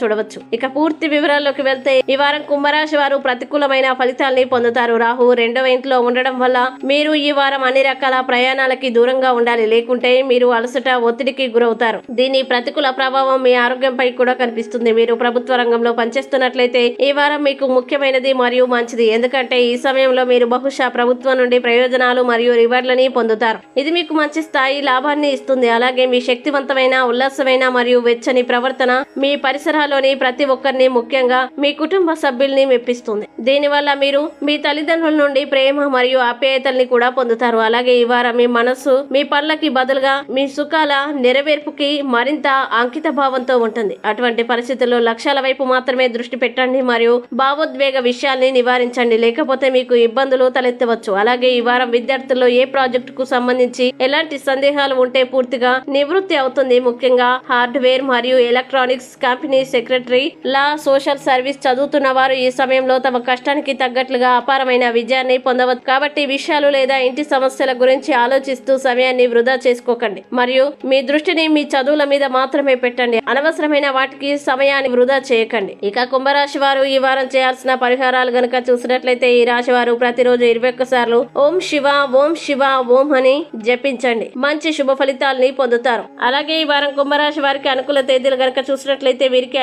చూడవచ్చు. ఇక పూర్తి వివరాల్లోకి వెళ్తే ఈ వారం కుంభరాశి వారు ప్రతికూలమైన ఫలితాల్ని పొందుతారు. రాహు రెండవ ఇంట్లో ఉండడం వల్ల మీరు ఈ వారం అన్ని రకాల ప్రయాణాలకి దూరంగా ఉండాలి. లేకుంటే మీరు అలసట ఒత్తిడికి గురవుతారు. దీని ప్రతికూల ప్రభావం మీ ఆరోగ్యంపై కూడా కనిపిస్తుంది. మీరు ప్రభుత్వ రంగంలో పనిచేస్తున్నట్లయితే ఈ వారం మీకు ముఖ్యమైనది మరియు మంచిది. ఎందుకంటే ఈ సమయంలో మీరు బహుశా ప్రభుత్వం నుండి ప్రయోజనాలు మరియు రివార్డులని పొందుతారు. ఇది మీకు మంచి స్థాయి లాభాన్ని ఇస్తుంది. అలాగే మీ శక్తివంతమైన ఉల్లాసమైన మరియు వెచ్చని ప్రవర్తన మీ కుటుంబంలోని ప్రతి ఒక్కరిని ముఖ్యంగా మీ కుటుంబ సభ్యుల్ని మెప్పిస్తుంది. దీనివల్ల మీరు మీ తల్లిదండ్రుల నుండి ప్రేమ మరియు ఆప్యాయతల్ని కూడా పొందుతారు. అలాగే ఈ వారం మీ మనస్సు మీ పనులకి బదులుగా మీ సుఖాల నెరవేర్పుకి మరింత అంకిత భావంతో ఉంటుంది. అటువంటి పరిస్థితుల్లో లక్ష్యాల వైపు మాత్రమే దృష్టి పెట్టండి మరియు భావోద్వేగ విషయాల్ని నివారించండి. లేకపోతే మీకు ఇబ్బందులు తలెత్తవచ్చు. అలాగే ఈ వారం విద్యార్థుల్లో ఏ ప్రాజెక్టుకు సంబంధించి ఎలాంటి సందేహాలు ఉంటే పూర్తిగా నివృత్తి అవుతుంది. ముఖ్యంగా హార్డ్వేర్ మరియు electronics companies secretary. Law social service చదువుతున్న వారు ఈ సమయంలో తమ కష్టానికి తగ్గట్లుగా అపారమైన విజయాన్ని పొందవచ్చు కాబట్టి విషయాలు లేదా ఇంటి సమస్యల గురించి ఆలోచిస్తూ సమయాన్ని వృధా చేసుకోకండి. మరియు మీ దృష్టిని మీ చదువుల మీద మాత్రమే పెట్టండి. అనవసరమైన వాటికి సమయాన్ని వృధా చేయకండి. ఇక కుంభరాశి వారు ఈ వారం చేయాల్సిన పరిహారాలు గనుక చూసినట్లయితే ఈ రాశి వారు ప్రతిరోజు ఇరవై సార్లు ఓం శివ ఓం శివ ఓం అని జపించండి. మంచి శుభ ఫలితాలని పొందుతారు. అలాగే ఈ వారం కుంభరాశి వారికి అనుకూల తేదీలు గనక చూసినట్లయితే వీరికి